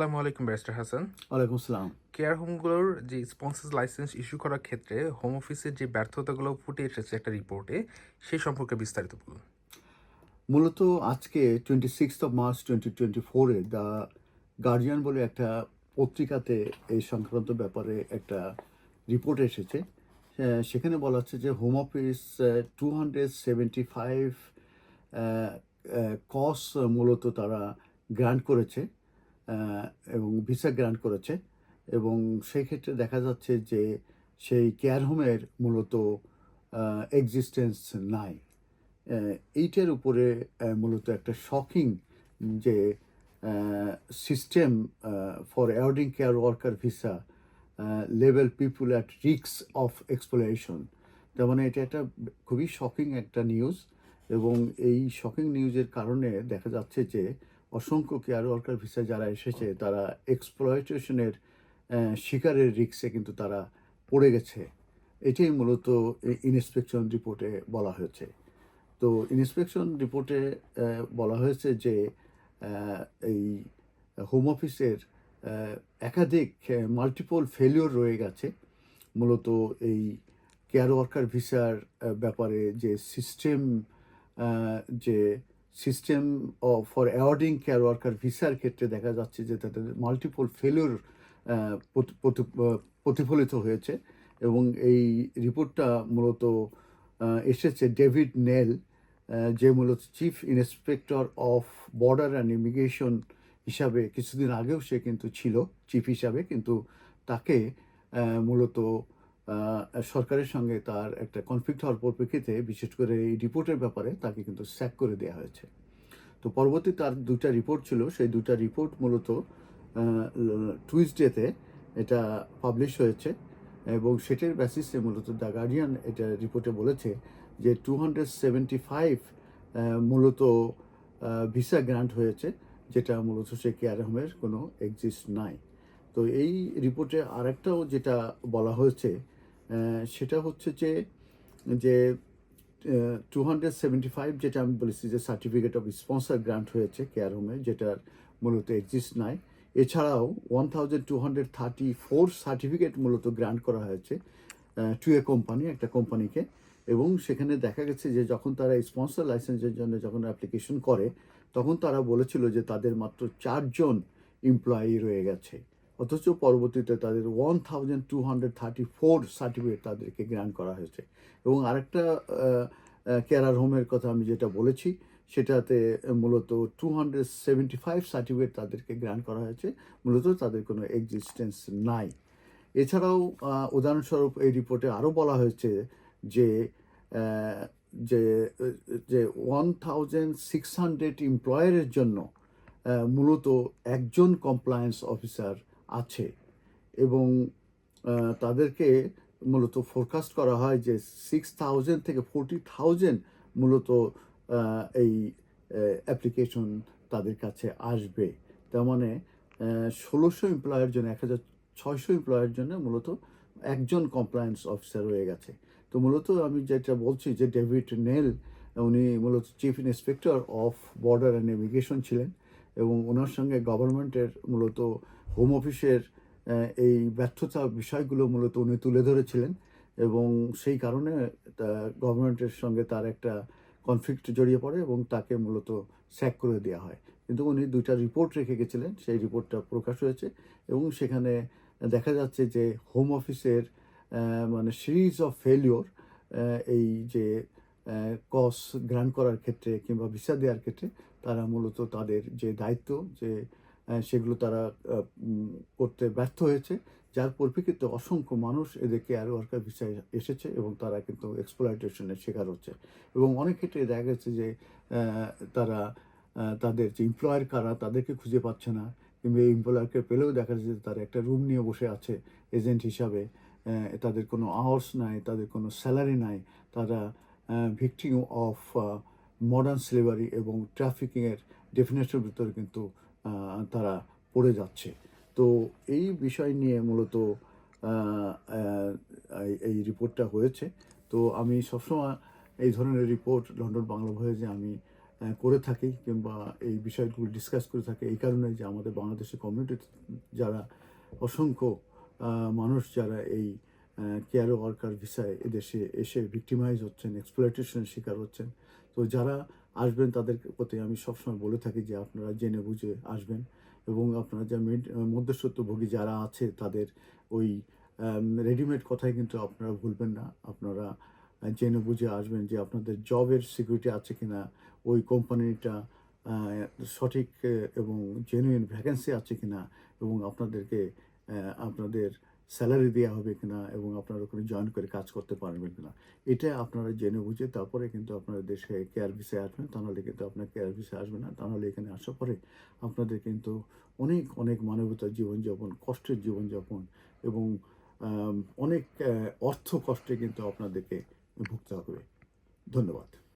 আসসালামু আলাইকুম ব্যারিস্টার হাসান। ওয়ালাইকুম আসসালাম। কেয়ার হোমগুলোর যে স্পন্সর লাইসেন্স ইস্যু করার ক্ষেত্রে হোম অফিসের যে ব্যর্থতাগুলো ফুটে এসেছে একটা রিপোর্টে সেই সম্পর্কে বিস্তারিত বলুন। মূলত আজকে twenty six of March twenty twenty ফোরে দ্য গার্জিয়ান বলে একটা পত্রিকাতে এই সংক্রান্ত ব্যাপারে একটা রিপোর্ট এসেছে। সেখানে বলা হচ্ছে যে home office two hundred seventy five CoS মূলত তারা গ্রান্ট করেছে। এবং ভিসা গ্রান্ট করেছে। এবং সেই ক্ষেত্রে দেখা যাচ্ছে যে সেই কেয়ার হোমের মূলত এক্সিস্টেন্স নাই। এইটার উপরে মূলত একটা শকিং যে system for awarding care worker visa level people at risks of exploration তার মানে এটা একটা খুবই শকিং একটা নিউজ এবং এই শকিং নিউজের কারণে দেখা যাচ্ছে যে অসংখ্য কেয়ার ওয়ার্কার ভিসা যারা এসেছে, তারা এক্সপ্লয়টেশনের শিকারের রিক্সে কিন্তু তারা পড়ে গেছে। এটাই মূলত ইনস্পেকশন রিপোর্টে বলা হয়েছে। তো ইন্সপেকশন রিপোর্টে বলা হয়েছে যে এই হোম অফিসের একাধিক মাল্টিপল ফেলিওর রয়ে গেছে। মূলত এই কেয়ার ওয়ার্কার ভিসার ব্যাপারে যে সিস্টেম যে system for awarding care worker ভিসার ক্ষেত্রে দেখা যাচ্ছে যে তাদের মাল্টিপল ফেলিওর প্রতিফলিত হয়েছে এবং এই রিপোর্টটা মূলত এসেছে ডেভিড নেল যে মূলত chief inspector of border and immigration হিসাবে কিছুদিন আগেও সে কিন্তু ছিল চিফ হিসাবে, কিন্তু তাকে মূলত সরকারের সঙ্গে তার একটা কনফ্লিক্ট হওয়ার পরিপ্রেক্ষিতে, বিশেষ করে এই রিপোর্টের ব্যাপারে তাকে কিন্তু স্যাক করে দেওয়া হয়েছে। তো পরবর্তী তার দুটা রিপোর্ট ছিল, সেই দুটা রিপোর্ট মূলত টুইসডেতে এটা পাবলিশ হয়েছে এবং সেটার বেসিসে মূলত দ্য গার্ডিয়ান এটা রিপোর্টে বলেছে যে টু হান্ড্রেড সেভেন্টি ফাইভ মূলত ভিসা গ্রান্ট হয়েছে, যেটা মূলত সে কেয়ার হোমের কোনো এক্সিস্ট নাই। তো এই রিপোর্টে আরেকটাও যেটা বলা হয়েছে সেটা হচ্ছে যে যে টু হান্ড্রেড সেভেন্টি ফাইভ যেটা আমি বলেছি যে সার্টিফিকেট অফ স্পন্সার গ্রান্ট হয়েছে কেয়ার হোমে যেটার মূলত এক্সিস্ট নাই। এছাড়াও one thousand two hundred thirty four certificate মূলত গ্রান্ট করা হয়েছে টু এ কোম্পানি একটা কোম্পানিকে এবং সেখানে দেখা গেছে যে যখন তারা স্পন্সর লাইসেন্সের জন্য যখন অ্যাপ্লিকেশন করে, তখন তারা বলেছিল যে তাদের মাত্র চারজন এমপ্লয়ি রয়ে গেছে। অথচ পরবর্তীতে তাদের one thousand two hundred thirty four certificate তাদেরকে গ্রান্ট করা হয়েছে। এবং আরেকটা কেয়ারার হোমের কথা আমি যেটা বলেছি, সেটাতে মূলত two hundred seventy five certificate তাদেরকে গ্রান্ট করা হয়েছে। মূলত তাদের কোনো এক্সিস্টেন্স নাই। এছাড়াও উদাহরণস্বরূপ এই রিপোর্টে আরও বলা হয়েছে যে যে যে ওয়ান থাউজেন্ড সিক্স হান্ড্রেড এমপ্লয়ারের জন্য মূলত একজন কমপ্লায়েন্স অফিসার আছে এবং তাদেরকে মূলত ফোরকাস্ট করা হয় যে সিক্স থাউজেন্ড থেকে ফোরটি থাউজেন্ড মূলত এই অ্যাপ্লিকেশন তাদের কাছে আসবে। তার মানে ষোলোশো এমপ্লয়ের জন্য, এক হাজার ছয়শো এমপ্লয়ের জন্য মূলত একজন কমপ্লায়েন্স অফিসার রয়ে গেছে। তো মূলত আমি যেটা বলছি যে ডেভিড নেল, উনি মূলত chief inspector of border and immigration ছিলেন। এবং ওনার সঙ্গে গভর্নমেন্টের মূলত হোম অফিসের এই ব্যর্থতা বিষয়গুলো মূলত উনি তুলে ধরেছিলেন এবং সেই কারণে গভর্নমেন্টের সঙ্গে তার একটা কনফ্লিক্ট জড়িয়ে পড়ে এবং তাকে মূলত স্যাক করে দেওয়া হয়। কিন্তু উনি দুইটা রিপোর্ট রেখে গেছিলেন, সেই রিপোর্টটা প্রকাশ হয়েছে এবং সেখানে দেখা যাচ্ছে যে হোম অফিসের মানে সিরিজ অফ ফেলিওর এই যে কস গ্রান্ট করার ক্ষেত্রে কিংবা ভিসা দেওয়ার ক্ষেত্রে তারা মূলত তাদের যে দায়িত্ব যে সেগুলো তারা করতে ব্যর্থ হয়েছে। যার পরিপ্রেক্ষিতে অসংখ্য মানুষ এদের কেয়ার ওয়ার্কার ভিসায় এসেছে এবং তারা কিন্তু এক্সপ্লয়টেশনের শিকার হচ্ছে। এবং অনেক ক্ষেত্রে দেখা গেছে যে তারা তাদের যে এমপ্লয়ার কারা তাদেরকে খুঁজে পাচ্ছে না। কিংবা এই এমপ্লয়ারকে পেলেও দেখা যাচ্ছে যে তারা একটা রুম নিয়ে বসে আছে এজেন্ট হিসাবে। তাদের কোনো আওয়ার্স নাই, তাদের কোনো স্যালারি নাই। তারা ভিকটিম অফ মডার্ন স্লেভারি এবং ট্রাফিকিংয়ের ডেফিনেশনের ভিতরে কিন্তু তারা পড়ে যাচ্ছে। তো এই বিষয় নিয়ে মূলত এই রিপোর্টটা হয়েছে। তো আমি সবসময় এই ধরনের রিপোর্ট লন্ডন বাংলা ভয়েজে আমি করে থাকি কিংবা এই বিষয়গুলো ডিসকাস করে থাকি, এই কারণে যে আমাদের বাংলাদেশের কমিউনিটি যারা অসংখ্য মানুষ যারা এই কেয়ার ওয়ার্কার ভিসায় এদেশে এসে ভিক্টিমাইজ হচ্ছেন এক্সপ্লয়টেশনের শিকার হচ্ছেন। তো যারা আসবেন তাদের প্রতি আমি সবসময় বলে থাকি যে আপনারা জেনে বুঝে আসবেন এবং আপনারা যা মধ্যস্বত্বভোগী যারা আছে তাদের ওই রেডিমেড কথাই কিন্তু আপনারা ভুলবেন না। আপনারা জেনে বুঝে আসবেন যে আপনাদের জবের সিকিউরিটি আছে কিনা, ওই কোম্পানিটা সঠিক এবং জেনুইন ভ্যাকেন্সি আছে কি না এবং আপনাদেরকে আপনাদের স্যালারি দেওয়া হবে কিনা এবং আপনারা ওখানে জয়েন করে কাজ করতে পারবেন কিনা, এটা আপনারা জেনে বুঝে তারপরে কিন্তু আপনারা দেশে কেয়ার ভিসায় আসবেন, তা নাহলে কিন্তু আপনার কেয়ার ভিসায় আসবে না, তা নাহলে এখানে আসার পরে আপনাদের কিন্তু অনেক অনেক মানবতার জীবনযাপন, কষ্টের জীবনযাপন এবং অনেক অর্থ কষ্টে কিন্তু আপনাদেরকে ভুগতে হবে। ধন্যবাদ।